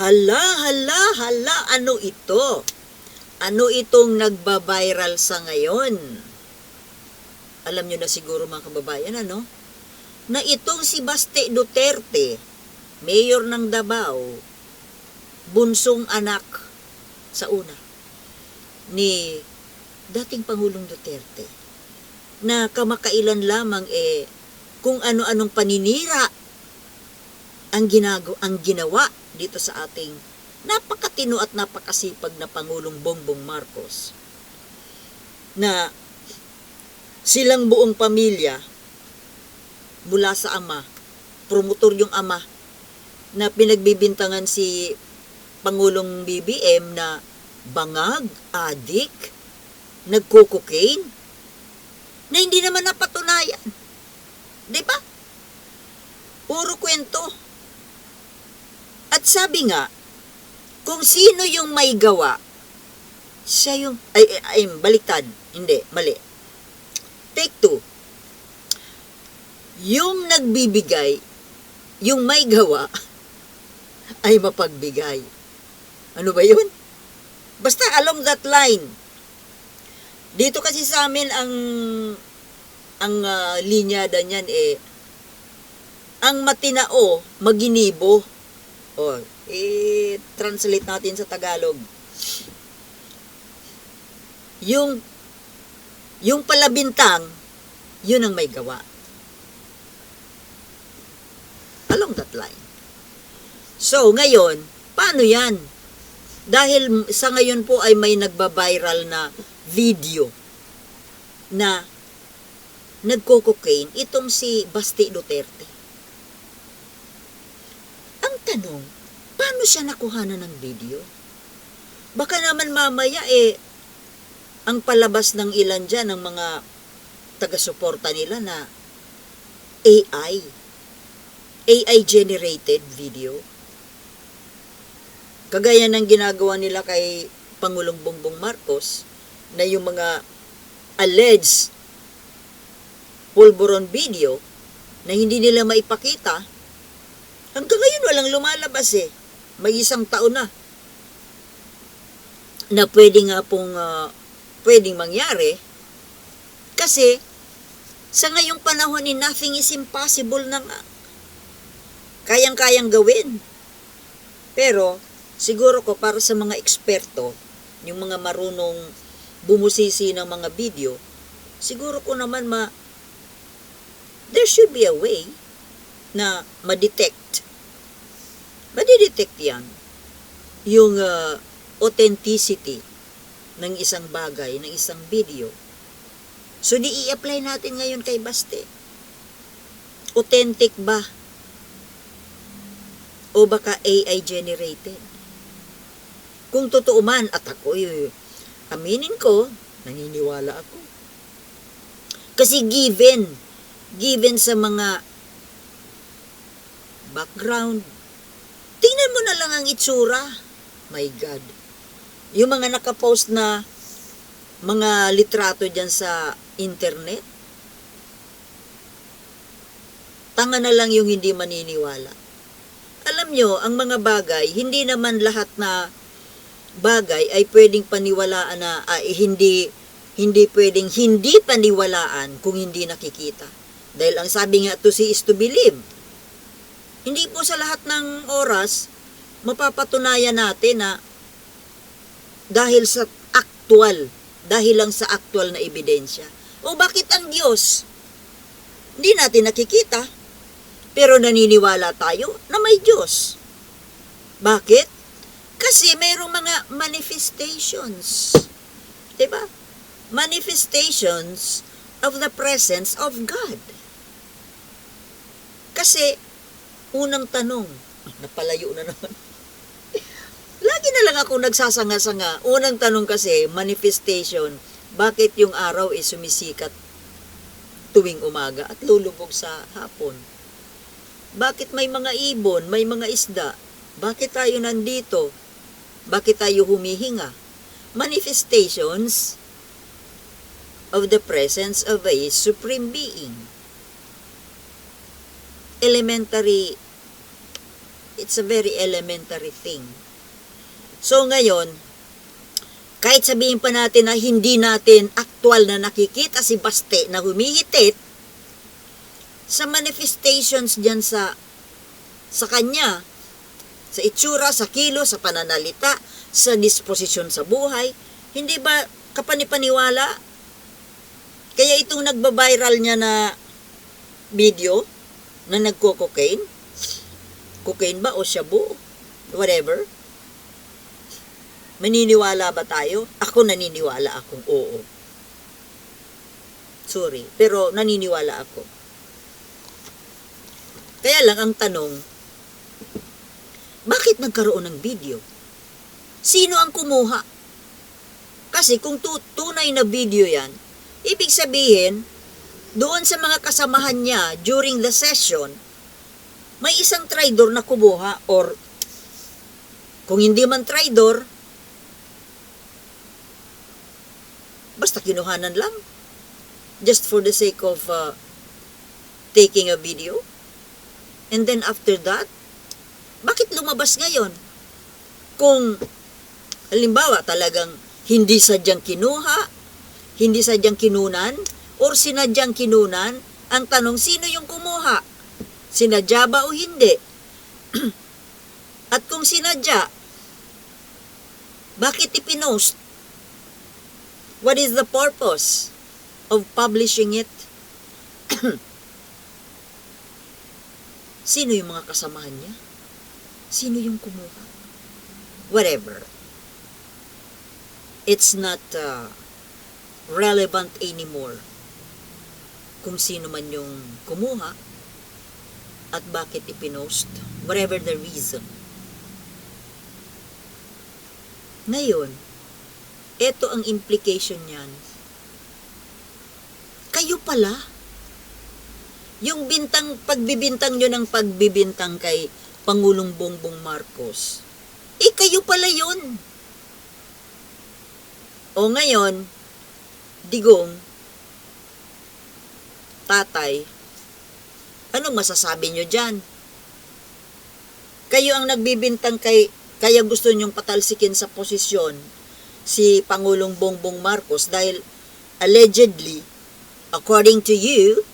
Hala, hala, hala, ano ito? Ano itong nagba-viral sa ngayon? Alam nyo na siguro mga kababayan, ano? Na itong si Baste Duterte, mayor ng Davao, bunsong anak sa una ni dating Pangulong Duterte na kamakailan lamang eh kung ano-anong paninira ang ginago ang ginawa dito sa ating napakatino at napakasipag na Pangulong Bongbong Marcos na silang buong pamilya mula sa ama, promotor yung ama na pinagbibintangan si Pangulong BBM na bangag, adik, nagko-cocaine, na hindi naman napatunayan. Di ba? Puro kwento. At sabi nga, kung sino yung may gawa, siya yung, ay, ay, ay baliktad. Hindi, mali. Take two. Yung nagbibigay, yung may gawa, ay mapagbigay. Ano ba yun? Basta along that line. Dito kasi sa amin ang ang ah, linyada niyan eh ang matinao maginibo. O, i-translate natin sa Tagalog. Yung yung palabintang, yun ang may gawa. Along that line. So, ngayon, paano yan? Dahil sa ngayon po ay may nagba-viral na video na nagko-cocaine itong si Basti Duterte. Tanong, paano siya nakuha ng video? Baka naman mamaya eh, ang palabas ng ilan dyan, ng mga taga-suporta nila na AI, AI-generated video. Kagaya ng ginagawa nila kay Pangulong Bongbong Marcos, na yung mga alleged pulburon video na hindi nila maipakita, hanggang ngayon walang lumalabas eh. May isang taon na na pwede nga pong ah, pwedeng mangyari kasi sa ngayong panahon ni nothing is impossible na nga. Kayang-kayang gawin. Pero siguro ko para sa mga eksperto, yung mga marunong bumusisi ng mga video, siguro ko naman ma there should be a way na ma-detect. Madidetect yan. Yung ah, authenticity ng isang bagay, ng isang video. So, di i-apply natin ngayon kay Baste. Authentic ba? O baka AI generated? Kung totoo man, at ako, aminin ko, naniniwala ako. Kasi given, given sa mga background, tingnan mo na lang ang itsura. My God. Yung mga nakapost na mga litrato dyan sa internet, tanga na lang yung hindi maniniwala. Alam nyo, ang mga bagay, hindi naman lahat na bagay ay pwedeng paniwalaan na ay hindi hindi pwedeng hindi paniwalaan kung hindi nakikita. Dahil ang sabi nga to see is to believe. Hindi po sa lahat ng oras mapapatunayan natin na dahil sa actual, dahil lang sa actual na ebidensya. O bakit ang Diyos? Hindi natin nakikita, pero naniniwala tayo na may Diyos. Bakit? Kasi mayroong mga manifestations. 'Di ba? Manifestations of the presence of God. Kasi, unang tanong, napalayo na naman. Lagi na lang ako nagsasanga-sanga. Unang tanong kasi, manifestation, bakit yung araw ay sumisikat tuwing umaga at lulubog sa hapon? Bakit may mga ibon, may mga isda? Bakit tayo nandito? Bakit tayo humihinga? Manifestations of the presence of a supreme being. Elementary It's a very elementary thing. So ngayon, kahit sabihin pa natin na hindi natin aktual na nakikita si Baste na humihitit, sa manifestations diyan sa sa kanya, sa itsura, sa kilo, sa pananalita, sa disposisyon sa buhay, hindi ba kapanipaniwala? Kaya itong nagba-viral niya na video na nagko-cocaine, cocaine ba o shabu, whatever, maniniwala ba tayo? Ako naniniwala akong oo. Sorry, pero naniniwala ako. Kaya lang ang tanong, bakit nagkaroon ng video? Sino ang kumuha? Kasi kung tu- tunay na video yan, ibig sabihin, doon sa mga kasamahan niya during the session, may isang traidor na kumuha or kung hindi man traidor, basta kinuhanan lang. Just for the sake of uh, taking a video. And then after that, bakit lumabas ngayon? Kung, halimbawa, talagang hindi sadyang kinuha, hindi sadyang kinunan, or sinadyang kinunan, ang tanong, sino yung kumuha? Sinadya ba o hindi? At kung sinadya, bakit ipinost? What is the purpose of publishing it? Sino yung mga kasamahan niya? Sino yung kumuha? Whatever. It's not uh, relevant anymore kung sino man yung kumuha at bakit ipinost, whatever the reason. Ngayon, ito ang implication niyan. Kayo pala, yung bintang, pagbibintang nyo ng pagbibintang kay Pangulong Bongbong Marcos, eh kayo pala yun. O ngayon, digong, tatay, anong masasabi nyo dyan? Kayo ang nagbibintang kay, kaya gusto nyong patalsikin sa posisyon si Pangulong Bongbong Marcos dahil allegedly, according to you,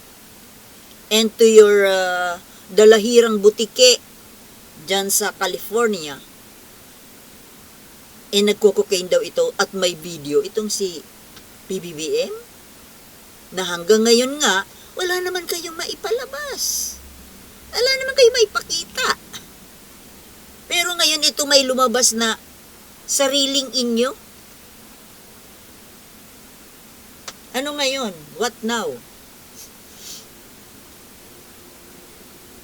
and to your uh, dalahirang butike dyan sa California, eh nagko-cocaine daw ito at may video itong si PBBM na hanggang ngayon nga wala naman kayong maipalabas. Wala naman kayong maipakita. Pero ngayon ito may lumabas na sariling inyo. Ano ngayon? What now?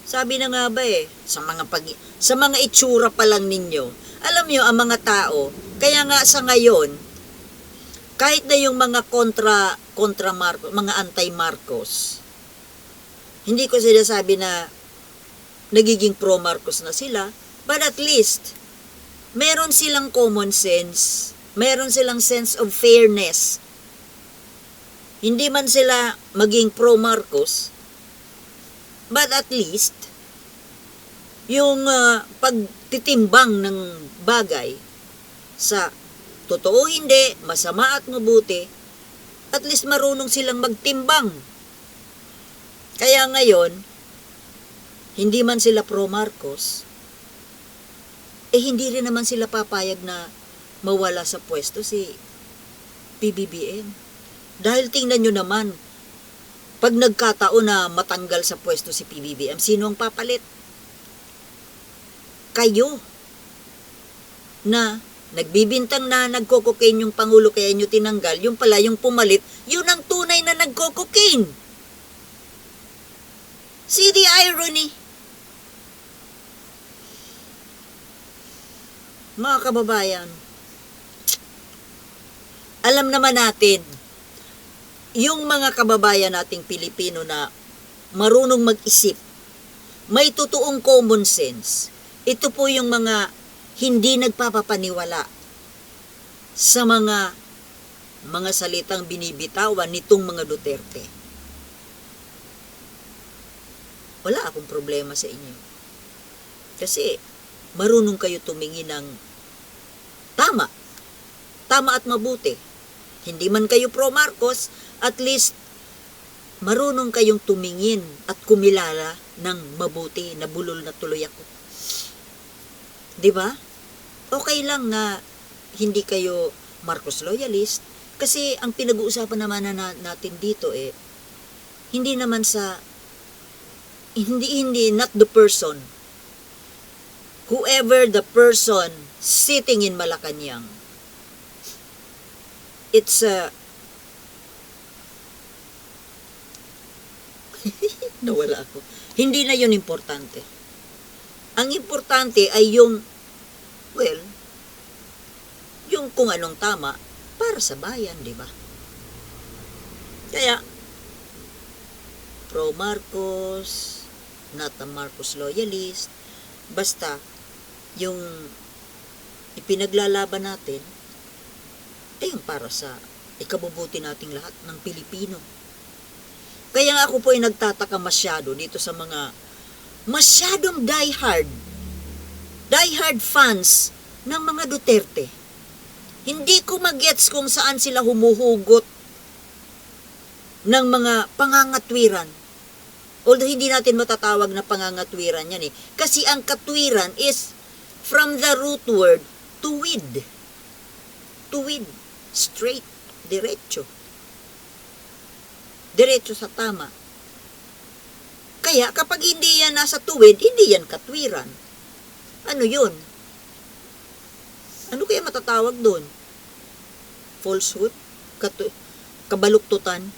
Sabi na nga ba eh, sa mga pag sa mga itsura pa lang ninyo. Alam niyo ang mga tao, kaya nga sa ngayon, kahit na yung mga kontra kontra Marcos, mga anti-Marcos, hindi ko sila sabi na nagiging pro-Marcos na sila, but at least, meron silang common sense, meron silang sense of fairness. Hindi man sila maging pro-Marcos, but at least, yung uh, pagtitimbang ng bagay sa totoo hindi, masama at mabuti, at least marunong silang magtimbang. Kaya ngayon, hindi man sila pro-Marcos, eh hindi rin naman sila papayag na mawala sa pwesto si PBBM. Dahil tingnan nyo naman, pag nagkataon na matanggal sa pwesto si PBBM, sino ang papalit? Kayo. Na nagbibintang na nagko-cocaine yung Pangulo kaya nyo tinanggal, yung pala yung pumalit, yun ang tunay na nagko-cocaine. See the irony? Mga kababayan, alam naman natin, yung mga kababayan nating Pilipino na marunong mag-isip, may totoong common sense, ito po yung mga hindi nagpapapaniwala sa mga mga salitang binibitawan nitong mga Duterte. Wala akong problema sa inyo. Kasi marunong kayo tumingin ng tama. Tama at mabuti. Hindi man kayo pro Marcos, at least marunong kayong tumingin at kumilala ng mabuti na bulol na tuloy ako. 'Di ba? Okay lang na hindi kayo Marcos loyalist kasi ang pinag-uusapan naman na na- natin dito eh hindi naman sa hindi hindi not the person. Whoever the person sitting in Malacanang. It's a nawala ako. Hindi na yun importante. Ang importante ay yung well yung kung anong tama para sa bayan, di ba? Kaya, pro Marcos, not a Marcos loyalist, basta yung ipinaglalaban natin, ay yung para sa ikabubuti nating lahat ng Pilipino. Kaya nga ako po ay nagtataka masyado dito sa mga masyadong diehard, diehard fans ng mga Duterte. Hindi ko magets kung saan sila humuhugot ng mga pangangatwiran. Although hindi natin matatawag na pangangatwiran yan eh. Kasi ang katwiran is from the root word tuwid. Tuwid. Straight. Diretso. Diretso sa tama. Kaya kapag hindi yan nasa tuwid, hindi yan katwiran. Ano yun? Ano kaya matatawag doon? Falsehood? Katu- kabaluktutan?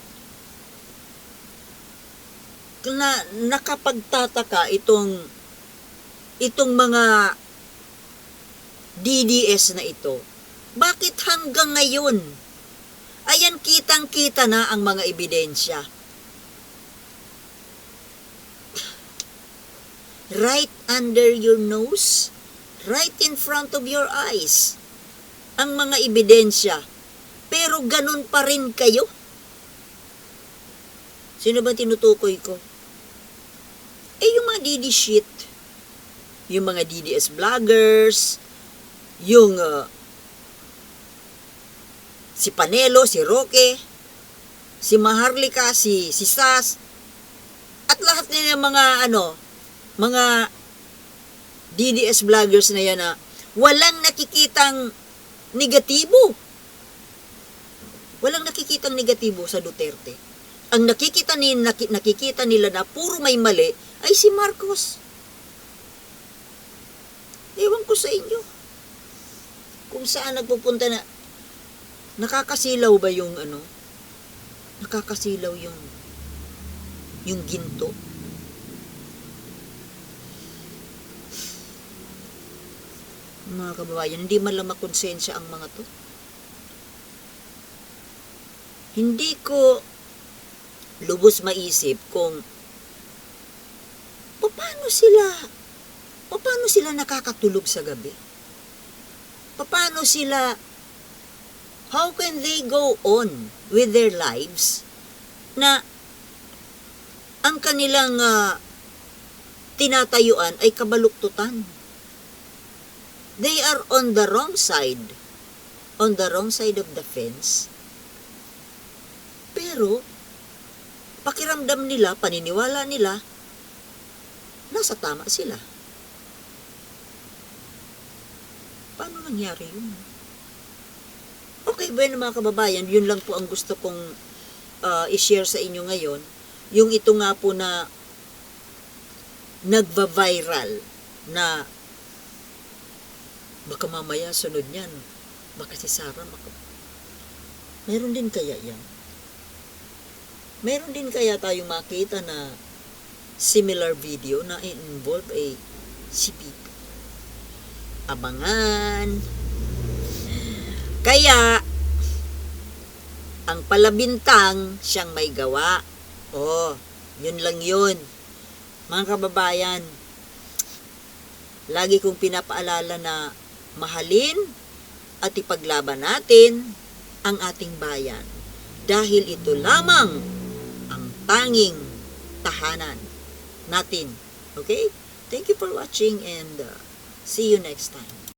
Na nakapagtataka itong itong mga DDS na ito. Bakit hanggang ngayon? Ayan kitang-kita na ang mga ebidensya. Right under your nose, right in front of your eyes ang mga ebidensya. Pero ganun pa rin kayo. Sino ba tinutukoy ko? DD shit, yung mga DDS vloggers, yung uh, si Panelo, si Roque, si Maharlika, si, si Sas, at lahat nila mga ano, mga DDS vloggers na yan na walang nakikitang negatibo. Walang nakikitang negatibo sa Duterte. Ang nakikita ni naki- nakikita nila na puro may mali ay si Marcos. Ewan ko sa inyo. Kung saan nagpupunta na nakakasilaw ba yung ano? Nakakasilaw yung yung ginto. mga kababayan, hindi man lang makonsensya ang mga to. Hindi ko lubos maisip kung paano sila paano sila nakakatulog sa gabi? Paano sila how can they go on with their lives na ang kanilang ah, tinatayuan ay kabaluktutan? they are on the wrong side. On the wrong side of the fence. Pero, pakiramdam nila, paniniwala nila, nasa tama sila. Paano nangyari yun? Okay, bueno mga kababayan, yun lang po ang gusto kong ah, i-share sa inyo ngayon. Yung ito nga po na nagva-viral na Baka mamaya sunod niyan. Baka si Sarah maka... Meron din kaya yan? Meron din kaya tayong makita na similar video na involve a Pico. Abangan. Kaya, ang palabintang siyang may gawa. Oh, yun lang yun. Mga kababayan, lagi kong pinapaalala na mahalin at ipaglaban natin ang ating bayan dahil ito lamang ang tanging tahanan natin. Okay? Thank you for watching and uh, See you next time.